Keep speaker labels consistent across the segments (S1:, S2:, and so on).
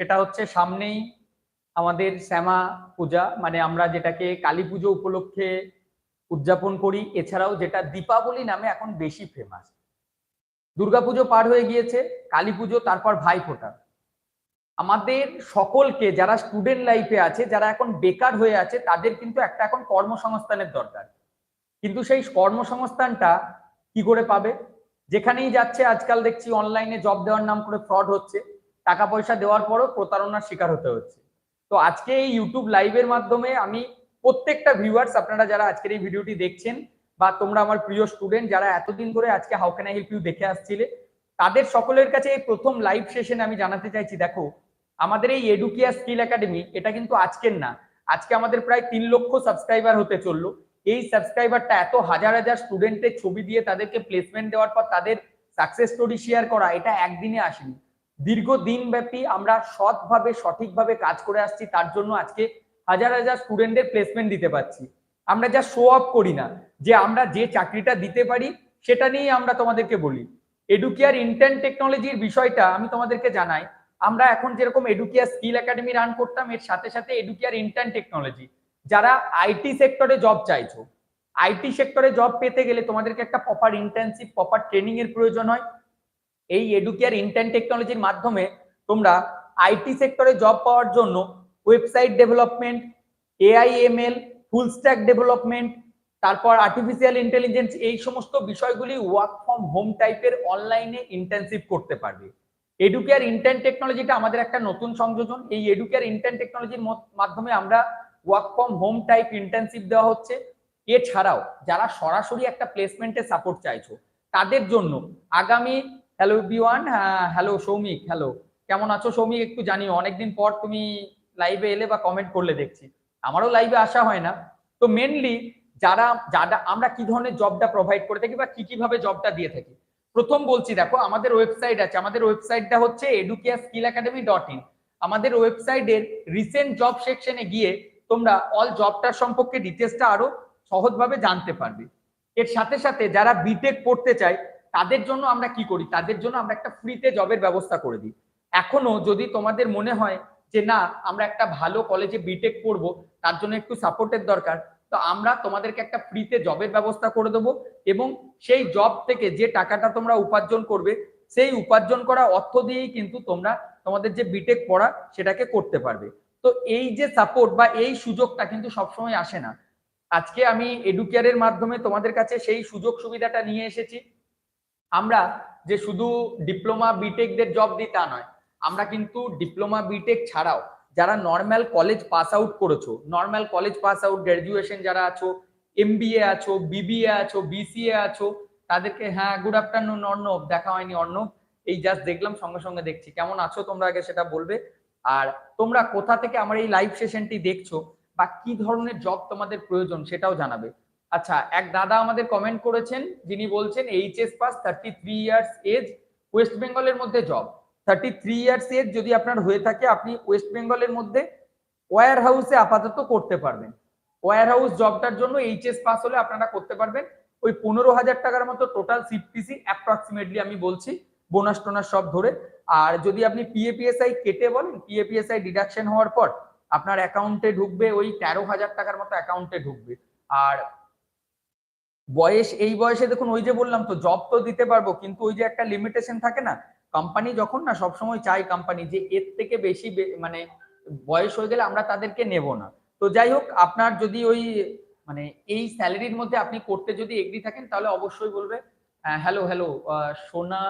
S1: সেটা হচ্ছে সামনেই আমাদের শ্যামা পূজা মানে আমরা যেটাকে কালী পুজো উপলক্ষে উদযাপন করি। এছাড়াও যেটা দীপাবলি নামে এখন বেশি ফেমাস দুর্গাপুজো পার হয়ে গিয়েছে, কালী পুজো, তারপর ভাইফোঁটা। আমাদের সকলকে, যারা স্টুডেন্ট লাইফে আছে, যারা এখন বেকার হয়ে আছে, তাদের কিন্তু একটা এখন কর্মসংস্থানের দরকার। কিন্তু সেই কর্মসংস্থানটা কি করে পাবে? যেখানেই যাচ্ছে, আজকাল দেখছি অনলাইনে জব দেওয়ার নাম করে ফ্রড হচ্ছে। টাকা পয়সা দেওয়ার পরও প্রতারণার শিকার হতে হচ্ছে। তো আজকে এই ইউটিউব লাইভের মাধ্যমে আমি প্রত্যেকটা ভিউয়ার্স আপনারা যারা আজকের এই ভিডিওটি দেখছেন বা তোমরা আমার প্রিয় স্টুডেন্ট যারা এতদিন ধরে আজকে how can I help you দেখে আসছিলে, তাদের সকলের কাছে এই প্রথম লাইভ সেশনে আমি জানাতে চাইছি, দেখো, আমাদের এই এডুকিয়া স্কিল একাডেমি এটা কিন্তু আজকের না। আজকে আমাদের প্রায় তিন লক্ষ সাবস্ক্রাইবার হতে চলল। এই সাবস্ক্রাইবারটা এত হাজার হাজার স্টুডেন্টের ছবি দিয়ে তাদেরকে প্লেসমেন্ট দেওয়ার পর তাদের সাকসেস স্টোরি শেয়ার করা, এটা একদিনে আসেনি। দীর্ঘদিন ব্যাপী আমরা সৎভাবে, সঠিকভাবে কাজ করে আসছি, তার জন্য আজকে হাজার হাজার স্টুডেন্টদের প্লেসমেন্ট দিতে পারছি। আমরা যা শো অফ করি না, যে আমরা যে চাকরিটা দিতে পারি, সেটা নিয়েই আমরা তোমাদেরকে বলি। এডুকেয়ার ইন্টার্ন টেকনোলজির বিষয়টা আমি তোমাদেরকে জানাই। আমরা এখন যেরকম এডুকেয়ার স্কিল একাডেমি রান করতাম, এর সাথে সাথে এডুকেয়ার ইন্টার্ন টেকনোলজি যারা আইটি সেক্টরে জব চাইছো আইটি সেক্টরে জব পেতে গেলে তোমাদেরকে একটা প্রপার ইন্টার্নশিপ প্রপার ট্রেনিং এর প্রয়োজন হয়। এই এডুকেয়ার ইন্টার্ন টেকনোলজির মাধ্যমে তোমরা আইটি সেক্টরে জব পাওয়ার জন্য website development AIML full stack development তারপর আর্টিফিশিয়াল ইন্টেলিজেন্স এই সমস্ত বিষয়গুলি ওয়ার্ক ফ্রম হোম টাইপের অনলাইনে ইন্টার্নশিপ করতে পারবে। এডুকেয়ার ইন্টার্ন টেকনোলজিটা আমাদের একটা নতুন সংযোজন। এই এডুকেয়ার ইন্টার্ন টেকনোলজির মাধ্যমে আমরা work from home type internship দেওয়া হচ্ছে। এছাড়াও যারা সরাসরি একটা প্লেসমেন্টে সাপোর্ট চাইছো, তাদের জন্য আগামী হ্যালো বিওয়ান হ্যালো সৌমিক হ্যালো কেমন আছো সৌমিক একটু জানিও, অনেকদিন পর তুমি লাইভে এলে বা কমেন্ট করলে দেখছি। আমারও লাইভে আসা হয় না। তো মেনলি যারা যারা, আমরা কি ধরনের জবটা প্রোভাইড করে থাকি বা কি কীভাবে জবটা দিয়ে থাকি? প্রথম বলছি, দেখো, আমাদের ওয়েবসাইট আছে। আমাদের ওয়েবসাইটটা হচ্ছে Educare skill academy dot in আমাদের ওয়েবসাইটের রিসেন্ট জব সেকশনে গিয়ে তোমরা অল জবটার সম্পর্কে ডিটেলসটা আরও সহজভাবে জানতে পারবে। এর সাথে সাথে যারা বিটেক পড়তে চায় তাদের জন্য আমরা কি করি? তাদের জন্য আমরা একটা ফ্রিতে জবের ব্যবস্থা করে দিই। এখনও যদি তোমাদের মনে হয় যে, না, আমরা একটা ভালো কলেজে বিটেক পড়ব, তার জন্য একটু সাপোর্টের দরকার, তো আমরা তোমাদেরকে একটা ফ্রিতে জবের ব্যবস্থা করে দেবো এবং সেই জব থেকে যে টাকাটা তোমরা উপার্জন করবে, সেই উপার্জন করা অর্থ দিয়েই কিন্তু তোমরা তোমাদের যে বিটেক পড়া, সেটাকে করতে পারবে। তো এই যে সাপোর্ট বা এই সুযোগটা কিন্তু সবসময় আসে না। আজকে আমি এডুকেয়ারের মাধ্যমে তোমাদের কাছে সেই সুযোগ সুবিধাটা নিয়ে এসেছি। আমরা যে শুধু ডিপ্লোমা বিটেকদের জব দিই তা নয়, আমরা কিন্তু ডিপ্লোমা বিটেক ছাড়াও যারা নর্মাল কলেজ পাস আউট করেছ normal college pass out graduation যারা আছো এমবিএ আছো বিবিএ আছো বিসিএ আছো, তাদেরকে হ্যাঁ গুড আফটারনুন অর্ণব, দেখা হয়নি অর্ণব, এই জাস্ট দেখলাম, সঙ্গে সঙ্গে দেখছি। কেমন আছো তোমরা আগে সেটা বলবে। আর তোমরা কোথা থেকে আমার এই লাইভ সেশনটি দেখছ, বা কি ধরনের জব তোমাদের প্রয়োজন সেটাও জানাবে। আচ্ছা এক দাদা আমাদের কমেন্ট করেছেন, যিনি বলছেন HS pass thirty three years age West বেঙ্গলের মধ্যে job thirty three years age যদি আপনার হয়ে থাকে, আপনি ওয়েস্ট বেঙ্গলের মধ্যে ওয়ার হাউসে আপাতত করতে পারবেন। ওয়ার হাউস জবটার জন্য এইচএস পাস হলে আপনারা করতে পারবেন। ওই পনেরো হাজার টাকার মতো টোটাল সিপিসি অ্যাপ্রক্সিমেটলি আমি বলছি বোনাস টোনাস সব ধরে। আর যদি আপনি পিএপিএসআই কেটে বলেন পিএপিএসআই ডিডাকশন হওয়ার পর আপনার অ্যাকাউন্টে ঢুকবে ওই তেরো হাজার টাকার মতো অ্যাকাউন্টে ঢুকবে। আর বয়স, এই বয়সে দেখুন ওই যে বললাম তো জব তো দিতে পারব, কিন্তু ওই যে একটা লিমিটেশন থাকে না কোম্পানি যখন না সবসময় চাই কোম্পানি যে এর থেকে বেশি মানে বয়স হয়ে গেলে আমরা তাদেরকে নেব না। তো যাই হোক, আপনার যদি ওই মানে এই স্যালারির মধ্যে আপনি করতে যদি এগ্রি থাকেন, তাহলে অবশ্যই বলবে হ্যালো হ্যালো সোনা,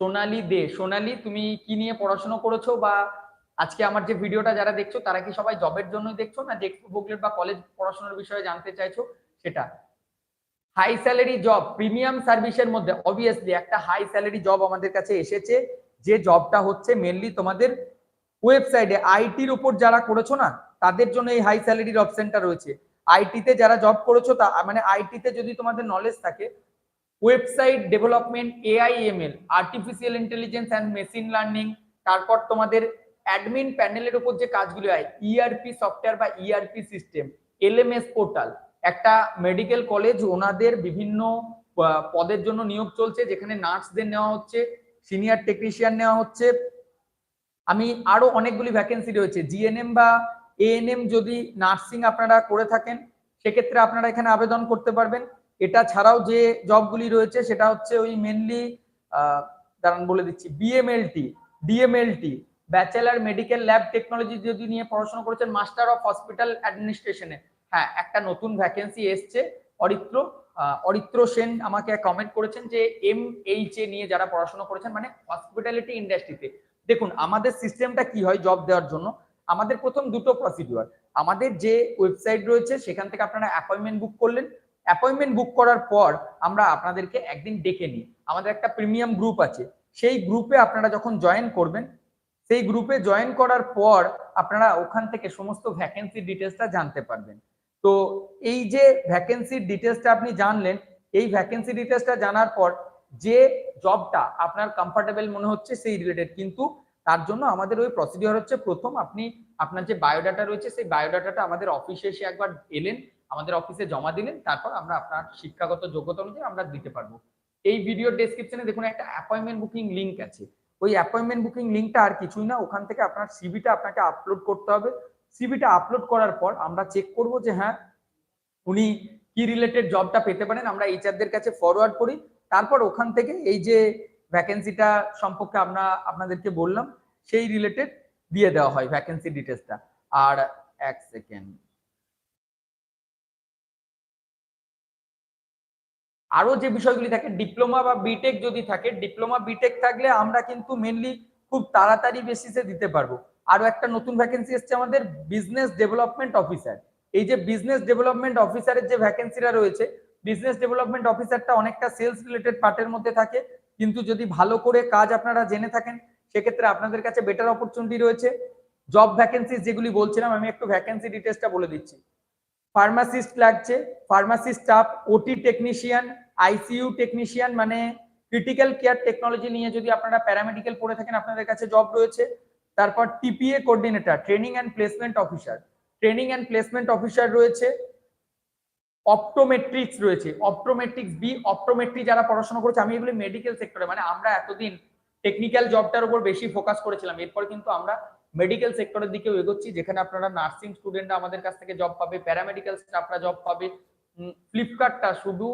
S1: সোনালি দে, সোনালি, তুমি কি নিয়ে পড়াশোনা করেছ বা আজকে আমার যে ভিডিওটা যারা দেখছ, তারা কি সবাই জবের জন্যই দেখছ না যে বা কলেজ পড়াশোনার বিষয়ে জানতে চাইছো? সেটা। হাই স্যালারি জব প্রিমিয়াম সার্ভিসের মধ্যে অবভিয়াসলি একটা হাই স্যালারি জব আমাদের কাছে এসেছে। যে জবটা হচ্ছে মেনলি তোমাদের ওয়েবসাইটে আইটির উপর যারা করেছ না, তাদের জন্য এই হাই স্যালারির অপশনটা রয়েছে। আইটিতে যারা জব করেছ তা মানে আইটিতে যদি তোমাদের নলেজ থাকে website development AIML artificial intelligence and machine learning তারপর তোমাদের অ্যাডমিন প্যানেলের উপর যে কাজগুলো হয় ইআরপি সফটওয়্যার বা ইআরপি সিস্টেম এলএমএস পোর্টাল একটা মেডিকেল কলেজ ওনাদের বিভিন্ন পদের জন্য নিয়োগ চলছে, যেখানে নার্সদের নেওয়া হচ্ছে সিনিয়র টেকনিশিয়ান নেওয়া হচ্ছে। আমি আরও অনেকগুলি ভ্যাকেন্সি রয়েছে। জিএনএম বা এএনএম যদি নার্সিং আপনারা করে থাকেন, সেক্ষেত্রে আপনারা এখানে আবেদন করতে পারবেন। এটা ছাড়াও যে জবগুলি রয়েছে, সেটা হচ্ছে ওই মেনলি দাঁড়ান বলে দিচ্ছি BMLT DMLT bachelor medical lab technology যদি নিয়ে পড়াশোনা করেছেন মাস্টার অফ হসপিটাল অ্যাডমিনিস্ট্রেশনে হ্যাঁ একটা নতুন ভ্যাকেন্সি এসছে, অরিত্র অরিত্র সেন আমাকে কমেন্ট করেছেন যে এম এইচ এ নিয়ে যারা পড়াশোনা করেছেন মানে হসপিটালিটি ইন্ডাস্ট্রিতে দেখুন, আমাদের সিস্টেমটা কি হয় জব দেওয়ার জন্য? আমাদের প্রথম দুটো প্রসিডিওর আমাদের যে ওয়েবসাইট রয়েছে, সেখান থেকে আপনারা অ্যাপয়েন্টমেন্ট বুক করলেন। অ্যাপয়েন্টমেন্ট বুক করার পর আমরা আপনাদেরকে একদিন ডেকে নিই। আমাদের একটা প্রিমিয়াম গ্রুপ আছে। সেই গ্রুপে আপনারা যখন জয়েন করবেন, সেই গ্রুপে জয়েন করার পর আপনারা ওখান থেকে সমস্ত ভ্যাকেন্সি ডিটেলসটা জানতে পারবেন। তো এই যে ভ্যাকেন্সির ডিটেলসটা আপনি জানলেন, এই ভ্যাকেন্সি ডিটেলসটা জানার পর যে জবটা আপনার কমফর্টেবল মনে হচ্ছে সেই রিলেটেড কিন্তু তার জন্য আমাদের ওই প্রসিডিওর হচ্ছে প্রথম আপনি আপনার যে বায়োডাটা রয়েছে সেই বায়োডাটাটা আমাদের অফিসে এসে একবার এলেন, আমাদের অফিসে জমা দিলেন, তারপর আমরা আপনার শিক্ষাগত যোগ্যতা অনুযায়ী আমরা দিতে পারব। এই ভিডিও ডেসক্রিপশনে দেখুন একটা অ্যাপয়েন্টমেন্ট বুকিং লিঙ্ক আছে। ওই অ্যাপয়েন্টমেন্ট বুকিং লিংকটা আর কিছুই না, ওখান থেকে আপনার সিভিটা আপনাকে আপলোড করতে হবে। সিভিটা আপলোড করার পর আমরা চেক করব যে হ্যাঁ উনি কি রিলেটেড জবটা পেতে পারেন, আমরা এইচআরদের কাছে ফরওয়ার্ড করি। তারপর ওখান থেকে এই যে ভ্যাকেন্সিটা সম্পর্কে আমরা আপনাদেরকে বললাম, সেই রিলেটেড দিয়ে দেওয়া হয় ভ্যাকেন্সি ডিটেলসটা আর এক সেকেন্ড আরও যে বিষয়গুলি থাকে ডিপ্লোমা বা বিটেক যদি থাকে ডিপ্লোমা বিটেক থাকলে আমরা কিন্তু মেনলি খুব তাড়াতাড়ি বেসিসে দিতে পারব। আরও একটা নতুন ভ্যাকেন্সি এসছে আমাদের বিজনেস ডেভেলপমেন্ট অফিসার এই যে বিজনেস ডেভেলপমেন্ট অফিসারের যে ভ্যাকেন্সিটা রয়েছে বিজনেস ডেভেলপমেন্ট অফিসারটা অনেকটা সেলস রিলেটেড পার্টের মধ্যে থাকে। কিন্তু যদি ভালো করে কাজ আপনারা জেনে থাকেন, সেক্ষেত্রে আপনাদের কাছে বেটার অপরচুনিটি রয়েছে। জব ভ্যাকেন্সি যেগুলি বলছিলাম, আমি একটু ভ্যাকেন্সি ডিটেলসটা বলে দিচ্ছি। ফার্মাসিস্ট লাগছে pharmacy staff OT technician ICU technician মানে ক্রিটিক্যাল কেয়ার টেকনোলজি নিয়ে যদি আপনারা প্যারামেডিক্যাল পড়ে থাকেন, আপনাদের কাছে জব রয়েছে। তারপর TPA coordinator training and placement officer training and placement officer রয়েছে। অপটোমেট্রিক্স রয়েছে। অপটোমেট্রিক্স বি অপটোমেট্রি যারা পড়াশোনা করেছে, আমি এগুলো মেডিকেল সেক্টরে মানে আমরা এতদিন টেকনিক্যাল জবটার উপর বেশি ফোকাস করেছিলাম। এরপর কিন্তু আমরা মেডিকেল সেক্টরের দিকেও এগোচ্ছি, যেখানে আপনারা নার্সিং স্টুডেন্টরা আমাদের কাছ থেকে জব পাবে প্যারামেডিক্যাল স্টাফরা জব পাবে। ফ্লিপকার্টটা শুধু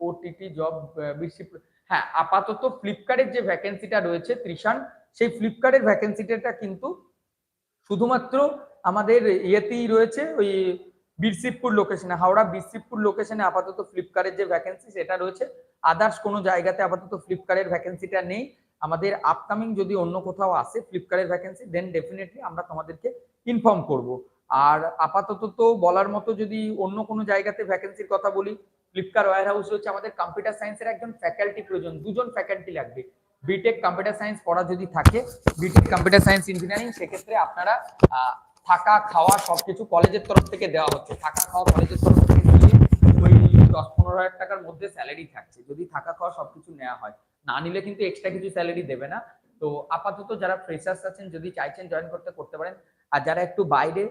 S1: ওটিটি জব বেশি হ্যাঁ আপাতত ফ্লিপকার্টের যে ভ্যাকেন্সিটা রয়েছে, ত্রিশান সেই ফ্লিপকার্টের ভ্যাকেন্সিটা কিন্তু শুধুমাত্র আমাদের ইয়েতেই রয়েছে, ওই বীরশিবপুর লোকেশনে হাওড়া বীরশিবপুর লোকেশনে আপাতত ফ্লিপকার্টের যে ভ্যাকেন্সি সেটা রয়েছে। আদার্স কোনো জায়গাতে আপাতত ফ্লিপকার্টের ভ্যাকেন্সিটা নেই। আমাদের আপকামিং যদি অন্য কোথাও আসে ফ্লিপকার্টের ভ্যাকেন্সি দেন ডেফিনেটলি আমরা তোমাদেরকে ইনফর্ম করব। আর আপাতত তো বলার মতো যদি অন্য কোনো জায়গাতে ভ্যাকেন্সির কথা বলি ফ্লিপকার্ট ওয়ার হাউস হচ্ছে আমাদের কম্পিউটার সায়েন্সের একজন ফ্যাকাল্টি প্রয়োজন, দুজন ফ্যাকাল্টি লাগবে। বিটেক কম্পিউটার সায়েন্স পড়া যদি থাকে বিটেক কম্পিউটার সায়েন্স ইঞ্জিনিয়ারিং সেক্ষেত্রে আপনারা থাকা, খাওয়া সবকিছু কলেজের তরফ থেকে দেওয়া হচ্ছে। থাকা, খাওয়া কলেজের তরফ থেকে দিয়ে ওই দশ পনেরো হাজার টাকার মধ্যে স্যালারি থাকছে। যদি থাকা, খাওয়া সবকিছু নেওয়া হয়, না নিলে কিন্তু এক্সট্রা কিছু স্যালারি দেবে না। তো আপাতত যারা ফ্রেশার্স আছেন, যদি চাইছেন জয়েন করতে করতে পারেন। আর যারা একটু বাইরে,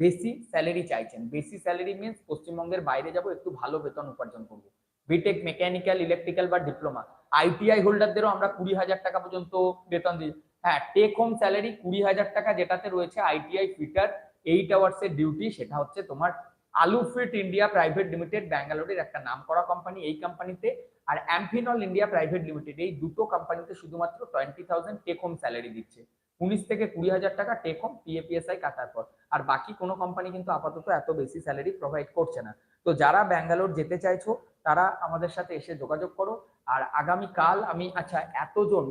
S1: বেশি স্যালারি চাইছেন, বেশি স্যালারি মিনস পশ্চিমবঙ্গের বাইরে যাব, একটু ভালো বেতন উপার্জন করব। বিটেক মেকানিক্যাল ইলেকট্রিক্যাল বা ডিপ্লোমা আইটিআই হোল্ডারদেরও আমরা কুড়ি হাজার টাকা পর্যন্ত বেতন দিই। হ্যাঁ টেক হোম স্যালারি কুড়ি হাজার টাকা যেটাতে রয়েছে আইটিআই ফিটার এইট আওয়ার্সের ডিউটি সেটা হচ্ছে তোমার আলু ফিট ইন্ডিয়া প্রাইভেট লিমিটেড ব্যাঙ্গালোরের একটা নাম করা কোম্পানি এই কোম্পানিতে আর অ্যাম্ফিনল ইন্ডিয়া প্রাইভেট লিমিটেড এই দুটো কোম্পানিতে শুধুমাত্র twenty thousand take home salary দিচ্ছে। উনিশ থেকে কুড়ি হাজার টাকা টেক হোম পিএপিএসআই কাটার পর। আর বাকি কোনো কোম্পানি কিন্তু আপাতত এত বেশি স্যালারি প্রোভাইড করছে না। তো যারা ব্যাঙ্গালোর যেতে চাইছো, তারা আমাদের সাথে এসে যোগাযোগ করো। আর আগামী কাল আমি আচ্ছা এতজন,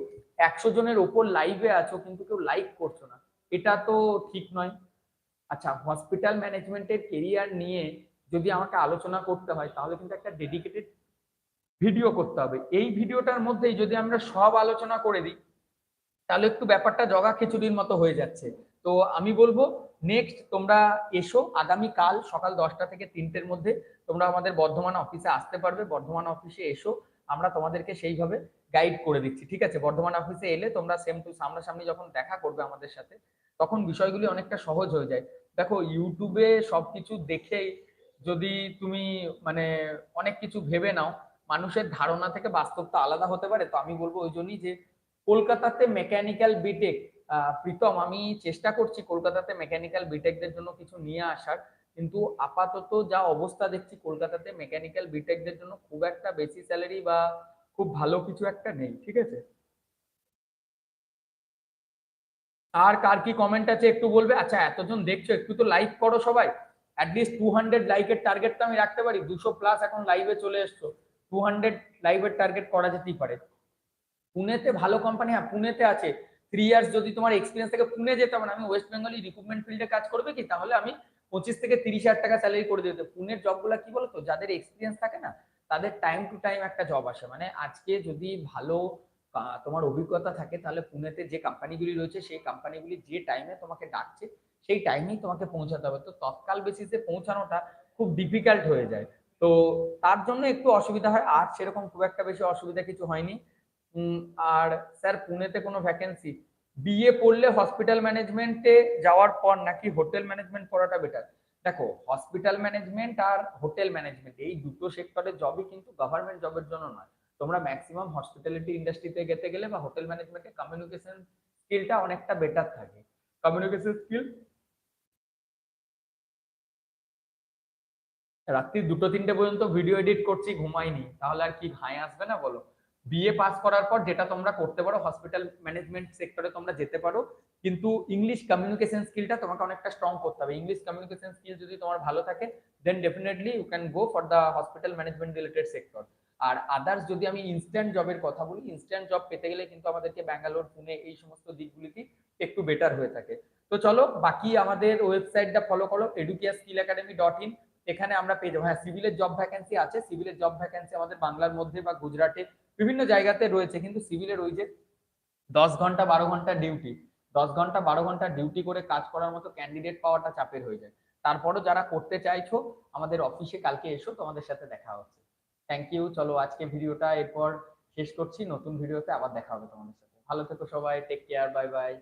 S1: একশো জনের ওপর লাইভে আছো, কিন্তু কেউ লাইক করছ না। এটা তো ঠিক নয়। আচ্ছা হসপিটাল ম্যানেজমেন্টের কেরিয়ার নিয়ে যদি আমাকে আলোচনা করতে হয়, তাহলে কিন্তু একটা ডেডিকেটেড ভিডিও করতে হবে। এই ভিডিওটার মধ্যেই যদি আমরা সব আলোচনা করে দিই, তাহলে একটু ব্যাপারটা জগা খিচুড়ির মতো হয়ে যাচ্ছে। তো আমি বলব নেক্সট তোমরা এসো আগামী কাল সকাল দশটা থেকে তিনটের মধ্যে তোমরা আমাদের বর্ধমান অফিসে আসতে পারবে। বর্ধমান অফিসে এসো, আমরা তোমাদেরকে সেইভাবে গাইড করে দিচ্ছি। ঠিক আছে? বর্ধমান অফিসে এলে তোমরা সেম টু সামনাসামনি যখন দেখা করবে আমাদের সাথে, তখন বিষয়গুলি অনেকটা সহজ হয়ে যায়। দেখো ইউটিউবে সবকিছু দেখে যদি তুমি মানে অনেক কিছু ভেবে নাও, মানুষের ধারণা থেকে বাস্তবটা আলাদা হতে পারে। তো আমি বলব ওই জন্যই যে কলকাতাতে মেকানিক্যাল বিটেক প্রীতম, আমি চেষ্টা করছি কলকাতাতে মেকানিক্যাল বিটেকদের জন্য কিছু নিয়ে আসার, কিন্তু আপাতত যা অবস্থা দেখছি কলকাতাতে মেকানিক্যাল বিটেকদের জন্য খুব একটা বেশি স্যালারি বা খুব ভালো কিছু একটা নেই, ঠিক আছে? আর কার কি কমেন্ট আছে একটু বলবে? আচ্ছা এতজন দেখছ, একটু তো লাইক করো সবাই। অ্যাটলিস্ট টু হান্ড্রেড লাইকের টার্গেট তো আমি রাখতে পারি, দুশো প্লাস এখন লাইভে চলে এসছো। টু হান্ড্রেড লাইভের টার্গেট করা যেতেই পারে। পুনেতে ভালো কোম্পানি হ্যাঁ পুনেতে আছে। থ্রি ইয়ার্স যদি তোমার এক্সপিরিয়েন্স থেকে পুনে যেতে হবে আমি ওয়েস্ট বেঙ্গলি রিক্রুটমেন্ট ফিল্ডে কাজ করবে কি? তাহলে আমি পঁচিশ থেকে তিরিশ হাজার টাকা স্যালারি করে দিতে পুনের জবগুলো কি বলতো? যাদের এক্সপিরিয়েন্স থাকে না, তাদের টাইম টু টাইম একটা জব আসে। মানে আজকে যদি ভালো তোমার অভিজ্ঞতা থাকে, তাহলে পুনেতে যে কোম্পানিগুলি রয়েছে, সেই কোম্পানিগুলি যে টাইমে তোমাকে ডাকছে, সেই টাইমেই তোমাকে পৌঁছাতে হবে। তো তৎকাল বেসিসে পৌঁছানোটা খুব ডিফিকাল্ট হয়ে যায়। তো তার জন্য একটু অসুবিধা হয়। আর সেরকম খুব একটা বেশি অসুবিধা কিছু হয়নি। আর স্যার, পুনেতে কোনো ভ্যাকেন্সি বিএ পড়লে হসপিটাল ম্যানেজমেন্টে যাওয়ার পর নাকি হোটেল ম্যানেজমেন্ট পড়াটা বেটার দেখো হসপিটাল ম্যানেজমেন্ট আর হোটেল ম্যানেজমেন্ট এই দুটো সেক্টরের জবই কিন্তু গভর্নমেন্ট জবের জন্য নয়। তোমরা ম্যাক্সিমাম হসপিটালিটি ইন্ডাস্ট্রিতে যেতে গেলে বা হোটেল ম্যানেজমেন্টে কমিউনিকেশন স্কিলটা অনেকটা বেটার থাকে। কমিউনিকেশন স্কিল রাত্রি দুটো তিনটে পর্যন্ত ভিডিও এডিট করছি, ঘুমাইনি। তাহলে আর কি ঘাই আসবে না বলো? বিএ পাস করার পর যেটা তোমরা করতে পারো হসপিটাল ম্যানেজমেন্ট সেক্টরে তোমরা যেতে পারো। কিন্তু ইংলিশ কমিউনিকেশন স্কিলটা তোমাকে অনেকটা স্ট্রং করতে হবে। ইংলিশ কমিউনিকেশন স্কিল যদি তোমার ভালো থাকে then definitely you can go for the hospital management related sector R others যদি আমি ইনস্ট্যান্ট জবের কথা বলি ইনস্ট্যান্ট জব পেতে গেলে কিন্তু আমাদেরকে ব্যাঙ্গালোর, পুনে এই সমস্ত দিকগুলিতে একটু বেটার হয়ে থাকে। তো চলো, বাকি আমাদের ওয়েবসাইটটা ফলো করো Edukia skill academy dot in এখানে আমরা পেয়ে যাব। হ্যাঁ সিভিলের জব ভ্যাকেন্সি আছে। সিভিলের জব ভ্যাকেন্সি আমাদের বাংলার মধ্যে বা গুজরাটে বিভিন্ন জায়গাতে রয়েছে, কিন্তু সিভিলের ওই যে দশ ঘণ্টা বারো ঘণ্টা ডিউটি, দশ ঘণ্টা বারো ঘণ্টা ডিউটি করে কাজ করার মতো ক্যান্ডিডেট পাওয়াটা চাপের হয়ে যায়। তারপরও যারা করতে চাইছো, আমাদের অফিসে কালকে এসো, তোমাদের সাথে দেখা হচ্ছে। থ্যাংক ইউ চলো আজকে ভিডিওটা এরপর শেষ করছি, নতুন ভিডিওতে আবার দেখা হবে তোমাদের সাথে। ভালো থেকো সবাই টেক কেয়ার বাই বাই